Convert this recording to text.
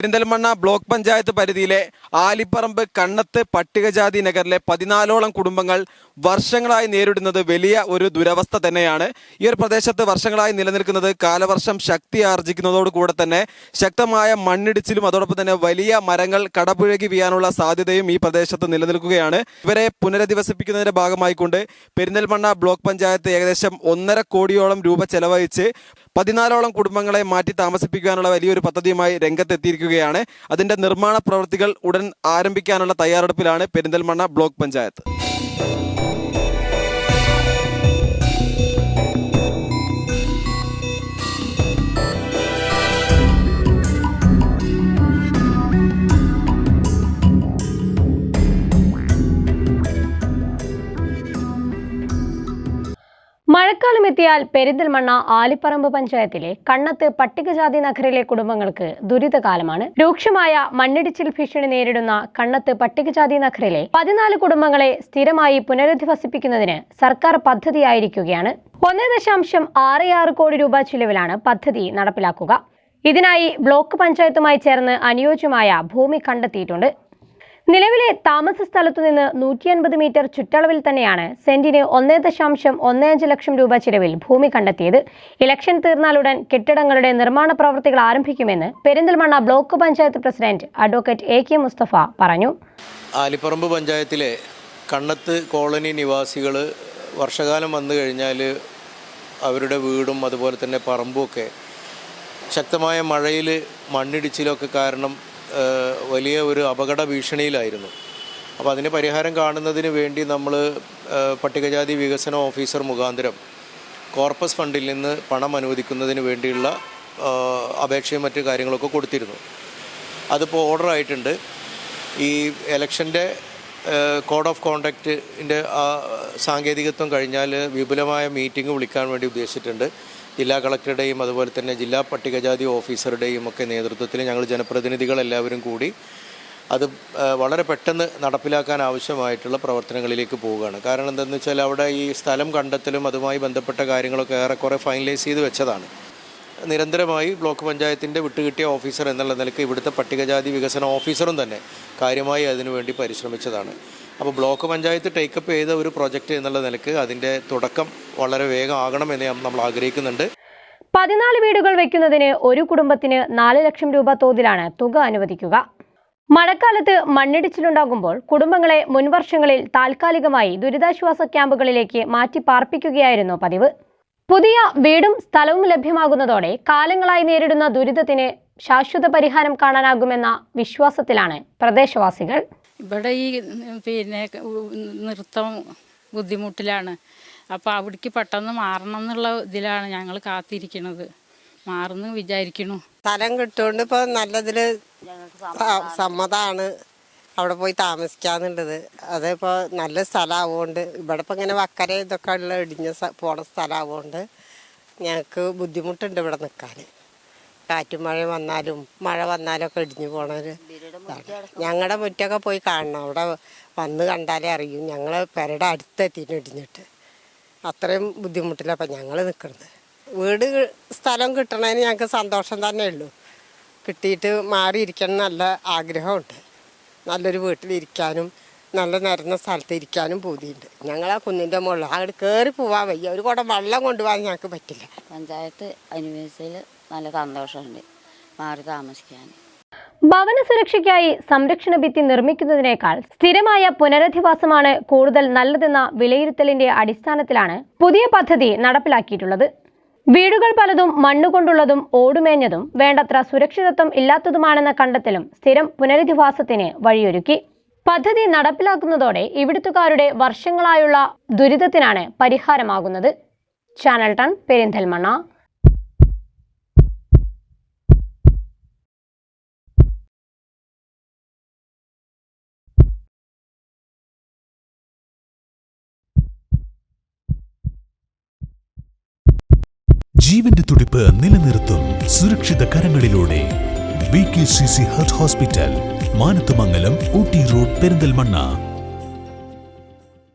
Perinthalmanna block panchayat പരിധിയിലെ ആലിപ്പറമ്പ് കണ്ണത്ത് പട്ടികജാതി നഗറിലെ പതിനാലോളം കുടുംബങ്ങൾ വർഷങ്ങളായി നേരിടുന്നത് വലിയ ഒരു ദുരവസ്ഥ തന്നെയാണ്. ഈ ഒരു പ്രദേശത്ത് വർഷങ്ങളായി നിലനിൽക്കുന്നത് കാലവർഷം ശക്തി ആർജിക്കുന്നതോടുകൂടെ തന്നെ ശക്തമായ മണ്ണിടിച്ചിലും അതോടൊപ്പം തന്നെ വലിയ മരങ്ങൾ കടപുഴകി വീയാനുള്ള സാധ്യതയും ഈ പ്രദേശത്ത് നിലനിൽക്കുകയാണ്. ഇവരെ പുനരധിവസിപ്പിക്കുന്നതിന്റെ ഭാഗമായിക്കൊണ്ട് പെരിന്തൽമണ്ണ ബ്ലോക്ക് പഞ്ചായത്ത് ഏകദേശം ഒന്നര കോടിയോളം രൂപ ചെലവഴിച്ച് പതിനാലോളം കുടുംബങ്ങളെ മാറ്റി താമസിപ്പിക്കാനുള്ള വലിയൊരു പദ്ധതിയുമായി രംഗത്തെത്തിയിരിക്കുകയാണ്. അതിന്റെ നിർമ്മാണ പ്രവൃത്തികൾ ഉടൻ ആരംഭിക്കാനുള്ള തയ്യാറെടുപ്പിലാണ് പെരിന്തൽമണ്ണ ബ്ലോക്ക് പഞ്ചായത്ത്. മഴക്കാലം പെരിന്തൽമണ്ണ ആലിപ്പറമ്പ് പഞ്ചായത്തിലെ കണ്ണത്ത് പട്ടികജാതി നഗറിലെ കുടുംബങ്ങൾക്ക് ദുരിതകാലമാണ്. രൂക്ഷമായ മണ്ണിടിച്ചിൽ ഭീഷണി നേരിടുന്ന കണ്ണത്ത് പട്ടികജാതി നഗറിലെ പതിനാല് കുടുംബങ്ങളെ സ്ഥിരമായി പുനരധിവസിപ്പിക്കുന്നതിന് സർക്കാർ പദ്ധതിയായിരിക്കുകയാണ്. ഒന്നേ ദശാംശം ആറ് ആറ് കോടി രൂപ ചിലവിലാണ് പദ്ധതി നടപ്പിലാക്കുക. ഇതിനായി ബ്ലോക്ക് പഞ്ചായത്തുമായി ചേർന്ന് അനുയോജ്യമായ ഭൂമി കണ്ടെത്തിയിട്ടുണ്ട്. നിലവിലെ താമസ സ്ഥലത്തു നിന്ന് നൂറ്റി അൻപത് മീറ്റർ ചുറ്റളവിൽ തന്നെയാണ് സെന്റിന് ഒന്നേ ദശാംശം ഒന്നേ അഞ്ച് ലക്ഷം രൂപ ചിലവിൽ ഭൂമി കണ്ടെത്തിയത്. ഇലക്ഷൻ തീർന്നാലുടൻ കെട്ടിടങ്ങളുടെ നിർമ്മാണ പ്രവൃത്തികൾ ആരംഭിക്കുമെന്ന് Perinthalmanna block panchayat president advocate A K Mustafa പറഞ്ഞു. ആലിപ്പറമ്പ് പഞ്ചായത്തിലെ കണ്ണത്ത് കോളനി നിവാസികൾ വർഷകാലം വന്നു കഴിഞ്ഞാൽ അവരുടെ വീടും അതുപോലെ തന്നെ പറമ്പുമൊക്കെ ശക്തമായ മഴയിൽ മണ്ണിടിച്ചിലൊക്കെ കാരണം വലിയ ഒരു അപകട ഭീഷണിയിലായിരുന്നു. അപ്പോൾ അതിന് പരിഹാരം കാണുന്നതിന് വേണ്ടി നമ്മൾ പട്ടികജാതി വികസന ഓഫീസർ മുഖാന്തരം കോർപ്പസ് ഫണ്ടിൽ നിന്ന് പണം അനുവദിക്കുന്നതിന് വേണ്ടിയുള്ള അപേക്ഷയും മറ്റു കാര്യങ്ങളൊക്കെ കൊടുത്തിരുന്നു. അതിപ്പോൾ ഓർഡർ ആയിട്ടുണ്ട്. ഈ എലക്ഷന്റെ കോഡ് ഓഫ് കോണ്ടാക്റ്റിന്റെ ആ സാങ്കേതികത്വം കഴിഞ്ഞാൽ വിപുലമായ മീറ്റിംഗ് വിളിക്കാൻ വേണ്ടി ഉദ്ദേശിച്ചിട്ടുണ്ട്. ജില്ലാ കളക്ടറുടെയും അതുപോലെ തന്നെ ജില്ലാ പട്ടികജാതി ഓഫീസറുടെയും ഒക്കെ നേതൃത്വത്തിൽ ഞങ്ങൾ ജനപ്രതിനിധികൾ എല്ലാവരും കൂടി അത് വളരെ പെട്ടെന്ന് നടപ്പിലാക്കാൻ ആവശ്യമായിട്ടുള്ള പ്രവർത്തനങ്ങളിലേക്ക് പോവുകയാണ്. കാരണം എന്താണെന്ന് വെച്ചാൽ അവിടെ ഈ സ്ഥലം കണ്ടെത്തലും അതുമായി ബന്ധപ്പെട്ട കാര്യങ്ങളൊക്കെ ഏറെക്കുറെ ഫൈനലൈസ് ചെയ്ത് വെച്ചതാണ്. നിരന്തരമായി ബ്ലോക്ക് പഞ്ചായത്തിന്റെ വിട്ടുകിട്ടിയ ഓഫീസർ എന്നുള്ള നിലയ്ക്ക് ഇവിടുത്തെ പട്ടികജാതി വികസന ഓഫീസറും തന്നെ കാര്യമായി അതിനുവേണ്ടി പരിശ്രമിച്ചതാണ്. അപ്പോൾ ബ്ലോക്ക് പഞ്ചായത്ത് ടേക്കപ്പ് ചെയ്ത ഒരു പ്രോജക്റ്റ് എന്നുള്ള നിലയ്ക്ക് അതിന്റെ തുടക്കം വളരെ വേഗം ആകണമെന്ന് നമ്മൾ ആഗ്രഹിക്കുന്നുണ്ട്. പതിനാല് വീടുകൾ വെക്കുന്നതിന് ഒരു കുടുംബത്തിന് നാല് ലക്ഷം രൂപ തോതിലാണ് തുക അനുവദിക്കുക. മഴക്കാലത്ത് മണ്ണിടിച്ചിലുണ്ടാകുമ്പോൾ കുടുംബങ്ങളെ മുൻവർഷങ്ങളിൽ താൽക്കാലികമായി ദുരിതാശ്വാസ ക്യാമ്പുകളിലേക്ക് മാറ്റി പാർപ്പിക്കുകയായിരുന്നു പതിവ്. പുതിയ വീടും സ്ഥലവും ലഭ്യമാകുന്നതോടെ കാലങ്ങളായി നേരിടുന്ന ദുരിതത്തിന് ശാശ്വത പരിഹാരം കാണാനാകുമെന്ന വിശ്വാസത്തിലാണ് പ്രദേശവാസികൾ. ഇവിടെ ഈ പിന്നെ നൃത്തം ബുദ്ധിമുട്ടിലാണ്. അപ്പോൾ അവിടേക്ക് പെട്ടെന്ന് മാറണം എന്നുള്ള ഇതിലാണ് ഞങ്ങൾ കാത്തിരിക്കുന്നത് മാറുന്നു വിചാരിക്കണു. സ്ഥലം കിട്ടുകൊണ്ട് ഇപ്പോൾ നല്ലതിൽ സമ്മതമാണ് അവിടെ പോയി താമസിക്കാന്നുള്ളത്. അതിപ്പോൾ നല്ല സ്ഥലമാവുകൊണ്ട് ഇവിടെ ഇപ്പം ഇങ്ങനെ വക്കര ഇതൊക്കെ ഉള്ള ഇടിഞ്ഞ പോണ സ്ഥലമാവുകൊണ്ട് ഞങ്ങൾക്ക് ബുദ്ധിമുട്ടുണ്ട് ഇവിടെ നിൽക്കാൻ കാറ്റും മഴ വന്നാലും മഴ വന്നാലൊക്കെ ഒക്കെ ഇടിഞ്ഞു പോണൊരു ഞങ്ങളുടെ മുറ്റൊക്കെ പോയി കാണണം. അവിടെ വന്ന് കണ്ടാലേ അറിയും ഞങ്ങൾ പെരയുടെ അടുത്തെത്തിയിട്ട് ഇടിഞ്ഞിട്ട്. അത്രയും ബുദ്ധിമുട്ടില്ല അപ്പം ഞങ്ങൾ നിൽക്കുന്നത് വീട് സ്ഥലം കിട്ടണതിന് ഞങ്ങൾക്ക് സന്തോഷം തന്നെ ഉള്ളൂ. കിട്ടിയിട്ട് മാറിയിരിക്കണം നല്ല ആഗ്രഹമുണ്ട് നല്ലൊരു വീട്ടിലിരിക്കാനും നല്ല നിരന്ന സ്ഥലത്ത് ഇരിക്കാനും പൂതിയുണ്ട്. ഞങ്ങൾ ആ കുന്നിന്റെ മുകളിൽ. അങ്ങോട്ട് കയറി പോവാൻ വയ്യ. ഒരു കുടം വെള്ളം കൊണ്ടുപോകാൻ ഞങ്ങൾക്ക് പറ്റില്ല. പഞ്ചായത്ത് അനുവദിച്ചതിൽ നല്ല സന്തോഷമുണ്ട്. മാറി താമസിക്കാൻ. ഭവന സുരക്ഷയ്ക്കായി സംരക്ഷണ ഭിത്തി നിർമ്മിക്കുന്നതിനേക്കാൾ സ്ഥിരമായ പുനരധിവാസമാണ് കൂടുതൽ നല്ലതെന്ന വിലയിരുത്തലിന്റെ അടിസ്ഥാനത്തിലാണ് പുതിയ പദ്ധതി നടപ്പിലാക്കിയിട്ടുള്ളത്. വീടുകൾ പലതും മണ്ണുകൊണ്ടുള്ളതും ഓടുമേഞ്ഞതും വേണ്ടത്ര സുരക്ഷിതത്വം ഇല്ലാത്തതുമാണെന്ന കണ്ടെത്തലും സ്ഥിരം പുനരധിവാസത്തിന് വഴിയൊരുക്കി. പദ്ധതി നടപ്പിലാക്കുന്നതോടെ ഇവിടുത്തുകാരുടെ വർഷങ്ങളായുള്ള ദുരിതത്തിനാണ് പരിഹാരമാകുന്നത്. ചാനൽ ടൺ പെരിന്തൽമണ്ണ ജീവന്റെ തുടിപ്പ് നിലനിർത്തും സുരക്ഷിത കരങ്ങളിലൂടെ. B K C C heart hospital Manathumangalam Ooty road Perinthalmanna.